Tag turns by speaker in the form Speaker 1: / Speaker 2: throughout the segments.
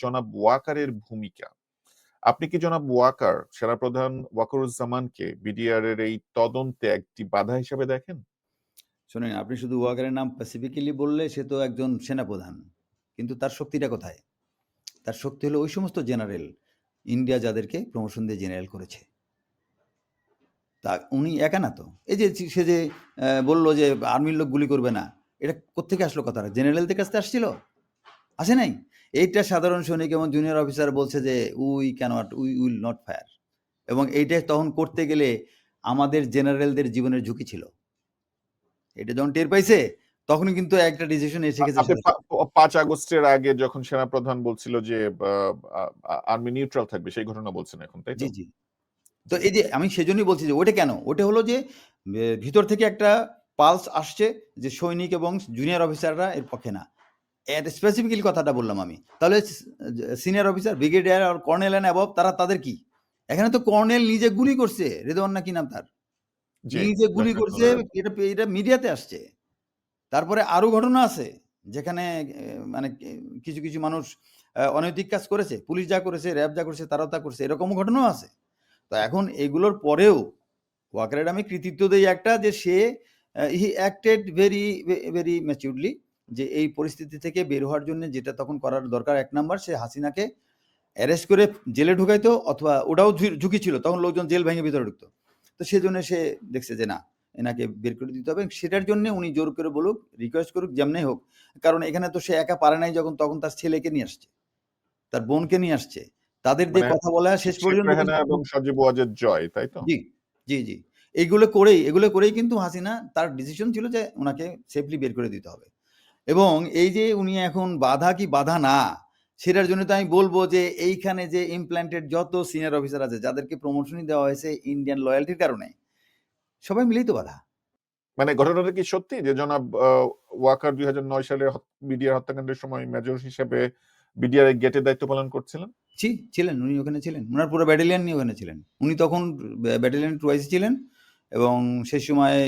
Speaker 1: জনাব ওয়াকারের ভূমিকা। আপনি কি জনাব ওয়াকার, সেনাপ্রধান ওয়াকারুজ্জামানকে বিডিআর এর এই তদন্তে একটি বাধা হিসেবে দেখেন?
Speaker 2: শুনেন, আপনি শুধু ওয়াকারের নাম স্পেসিফিক্যালি বললে সে তো একজন সেনাপ্রধান, কিন্তু তার শক্তিটা কোথায়? তার শক্তি হলো ওই সমস্ত জেনারেল, ইন্ডিয়া যাদেরকে প্রমোশন দিয়ে জেনারেল করেছে। তা উনি একা না তো? এই যে সে যে বলল যে আর্মির লোক গুলি করবে না, এটা কোত্থেকে আসলো কথাটা? জেনারেলদের কাছ আসছিল? আসে নাই? এইটা সাধারণ সৈনিক এবং জুনিয়র অফিসার বলছে যে we can't we will not fire. এবং এইটা তখন করতে গেলে আমাদের জেনারেলদের জীবনের ঝুঁকি ছিল। এটা যখন টের পাইছে তখনই কিন্তু একটা ডিসিশন এসে গেছে
Speaker 1: পাঁচ আগস্টের আগে যখন সেনাপ্রধান বলছিল যে আর্মি নিউট্রাল থাকবে সেই ঘটনা বলছেন এখন তাই
Speaker 2: জি জি। তো এই যে আমি সেজন্যই বলছি যে ওটা কেন? ওটা হলো যে ভিতর থেকে একটা পালস আসছে যে সৈনিক এবং জুনিয়র অফিসাররা এর পক্ষে না। এর স্পেসিফিক্যালি কথাটা বললাম আমি। তাহলে সিনিয়র অফিসার ব্রিগেডিয়ার আর কর্নেল অ্যান্ড অ্যাবভ তারা তাদের কি? এখানে তো কর্নেল নিজে গুলি করছে রেদওয়ান না কি নাম তার? নিজে গুলি করছে এটা এটা মিডিয়াতে আসছে। তারপরে আরও ঘটনা আছে যেখানে মানে কিছু কিছু মানুষ অনৈতিক কাজ করেছে পুলিশ যা করেছে র্যাব যা করেছে তারাও তা করছে এরকম ঘটনাও আছে। তো এখন এগুলোর পরেও ওয়াকারের আমি কৃতিত্ব দেই একটা যে সে he acted very very maturely যে এই পরিস্থিতি থেকে বের হওয়ার জন্য যেটা তখন করার দরকার এক নাম্বার সে হাসিনাকে অ্যারেস্ট করে জেলে ঢুকাইতো অথবা ওটাও ঝুঁকি ছিল তখন লোকজন জেল ভেঙে ভিতরে ঢুকতো। তো সেজন্য সে দেখছে যে না এনাকে বের করে দিতে হবে সেটার জন্য উনি জোর করে বলুক রিকোয়েস্ট করুক যেমনি হোক কারণ এখানে তো সে একা পারে নাই যখন তখন তার ছেলেকে নিয়ে আসছে তার বোনকে নিয়ে আসছে তাদের দিয়ে
Speaker 1: মানে
Speaker 2: কথা বলা শেষ পর্যন্ত
Speaker 1: এবং সজীব ওয়াজেদ জয় তাই তো?
Speaker 2: জি জি জি এইগুলো করেই এগুলো করেই কিন্তু হাসিনা তার ডিসিশন ছিল যে ওনাকে সেফলি বের করে দিতে হবে। এবং এই যে উনি এখন বাধা কি বাধা না সেটার জন্য তো আমি বলব যে এইখানে যে ইমপ্ল্যান্টেড যত সিনিয়র অফিসার আছে যাদেরকে প্রমোশনই দেওয়া হয়েছে ইন্ডিয়ান লয়্যালটির কারণে সবাই মিলেই তো বাধা।
Speaker 1: মানে ঘটনাটা কি সত্যি? যে জনাব ওয়াকার দুই হাজার নয় সালের বিডিআর হত্যাকাণ্ডের সময় মেজর হিসেবে বিডিআর এর গেটে দায়িত্ব পালন করছিলেন?
Speaker 2: জি ছিলেন উনি ওখানে ছিলেন। ওনার পুরো ব্যাটালিয়ান নিয়ে ওখানে ছিলেন। উনি তখন ব্যাটালিয়ান টুয়াইসি ছিলেন এবং সেই সময়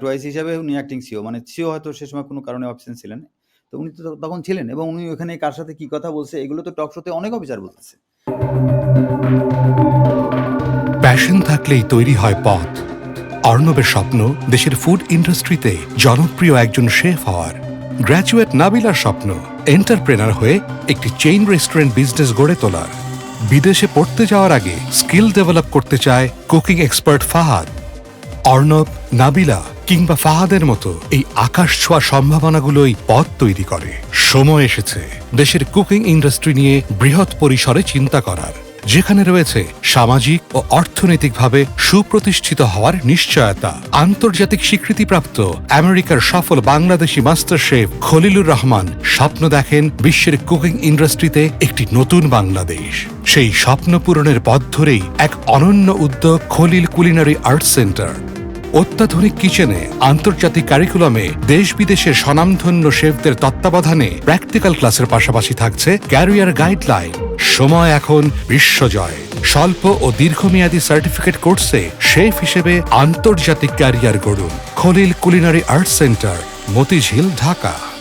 Speaker 2: টুয়াইসি হিসাবে উনি অ্যাক্টিং সিও মানে সিও হয়তো সে সময় কোনো কারণে অপশন ছিলেন। তো উনি তো তখন ছিলেন এবং উনি ওখানে কার সাথে কি কথা বলছে, এগুলো তো টক শোতে অনেক অফিসার বলতেছে।
Speaker 3: প্যাশন থাকলেই তৈরি হয় পথ। অর্ণবের স্বপ্ন দেশের ফুড ইন্ডাস্ট্রিতে জনপ্রিয় একজন শেফ হওয়ার। গ্র্যাজুয়েট নাবিলার স্বপ্ন এন্টারপ্রেনার হয়ে একটি চেইন রেস্টুরেন্ট বিজনেস গড়ে তোলার। বিদেশে পড়তে যাওয়ার আগে স্কিল ডেভেলপ করতে চায় কুকিং এক্সপার্ট ফাহাদ। অর্ণব, নাবিলা কিংবা ফাহাদের মতো এই আকাশ ছোঁয়া সম্ভাবনাগুলোই পথ তৈরি করে। সময় এসেছে। দেশের কুকিং ইন্ডাস্ট্রি নিয়ে বৃহৎ পরিসরে চিন্তা করার। যেখানে রয়েছে সামাজিক ও অর্থনৈতিকভাবে সুপ্রতিষ্ঠিত হওয়ার নিশ্চয়তা। আন্তর্জাতিক স্বীকৃতিপ্রাপ্ত আমেরিকার সফল বাংলাদেশি মাস্টার শেফ খলিলুর রহমান স্বপ্ন দেখেন বিশ্বের কুকিং ইন্ডাস্ট্রিতে একটি নতুন বাংলাদেশ। সেই স্বপ্ন পূরণের পথ ধরেই এক অনন্য উদ্যোগ খলিল কুলিনারি আর্ট সেন্টার। অত্যাধুনিক কিচেনে, আন্তর্জাতিক কারিকুলামে দেশ বিদেশের স্বনামধন্য শেফদের তত্ত্বাবধানে প্র্যাকটিক্যাল ক্লাসের পাশাপাশি থাকছে ক্যারিয়ার গাইডলাইন সময় এখন বিশ্বজয় স্বল্প ও দীর্ঘমেয়াদী সার্টিফিকেট কোর্সে শেফ হিসেবে আন্তর্জাতিক career গড়ুন। Khalil culinary art centre Motijheel, Dhaka.